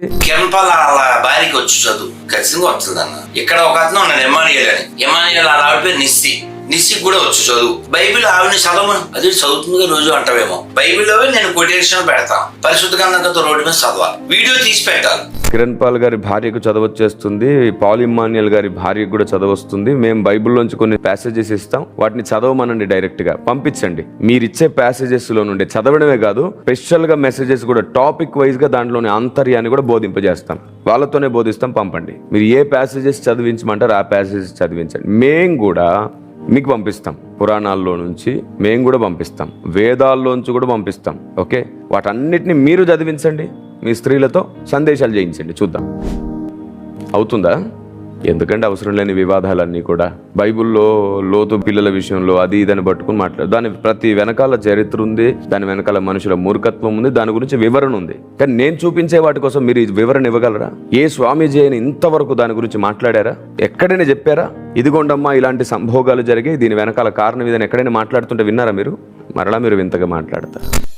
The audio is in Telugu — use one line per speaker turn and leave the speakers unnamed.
కెంపల వాళ్ళ భార్యకి వచ్చి చదువు. ఖచ్చితంగా వస్తుంది అన్న. ఇక్కడ ఒక అతను ఉన్నాడు ఎమానియల్ అని. ఎమానియల్ వాళ్ళ ఆవిడ పేరు నిస్సి. నిస్సి కూడా వచ్చి చదువు. బైబిల్ ఆవిడని చదవను అది చదువుతుంది రోజు అంటావేమో. బైబిల్లో నేను కొటేషన్ పెడతాను పరిశుద్ధ గ్రంథంతో రోడ్డు మీద చదవాలి. వీడియో తీసి పెట్టాలి.
కిరణ్ పాల్ గారి భార్యకు చదవచ్చేస్తుంది పాల్ ఇమ్మాన్యుల్ గారి భార్యకు కూడా చదవస్తుంది మేము బైబిల్లోంచి కొన్ని ప్యాసేజెస్ ఇస్తాం. వాటిని చదవమనండి డైరెక్ట్గా. పంపించండి. మీరు ఇచ్చే ప్యాసేజెస్లో నుండి చదవడమే కాదు స్పెషల్గా మెసేజెస్ కూడా టాపిక్ వైజ్గా దాంట్లోని అంతర్యాన్ని కూడా బోధింపజేస్తాం. వాళ్ళతోనే బోధిస్తాం పంపండి. మీరు ఏ ప్యాసేజెస్ చదివించమంటారు ఆ ప్యాసేజెస్ చదివించండి. మేము కూడా మీకు పంపిస్తాం. పురాణాల్లో నుంచి మేము కూడా పంపిస్తాం. వేదాల్లోంచి కూడా పంపిస్తాం. ఓకే? వాటన్నిటిని మీరు చదివించండి. మీ స్త్రీలతో సందేశాలు చేయించండి చూద్దాం. అవుతుందా? ఎందుకంటే అవసరం లేని వివాదాలన్నీ కూడా. బైబిల్లో లోతు పిల్లల విషయంలో అది ఇదని పట్టుకుని మాట్లాడు. దాని ప్రతి వెనకాల చరిత్ర ఉంది దాని వెనకాల మనుషుల మూర్ఖత్వం ఉంది దాని గురించి వివరణ ఉంది. కానీ నేను చూపించే వాటి కోసం మీరు వివరణ ఇవ్వగలరా? ఏ స్వామీజీ అయిన ఇంతవరకు దాని గురించి మాట్లాడారా? ఎక్కడైనా చెప్పారా? ఇదిగోండమ్మా ఇలాంటి సంభోగాలు జరిగి దీని వెనకాల కారణం ఇదని ఎక్కడైనా మాట్లాడుతుంటే విన్నారా మీరు? మరలా మీరు వింతగా మాట్లాడతారు.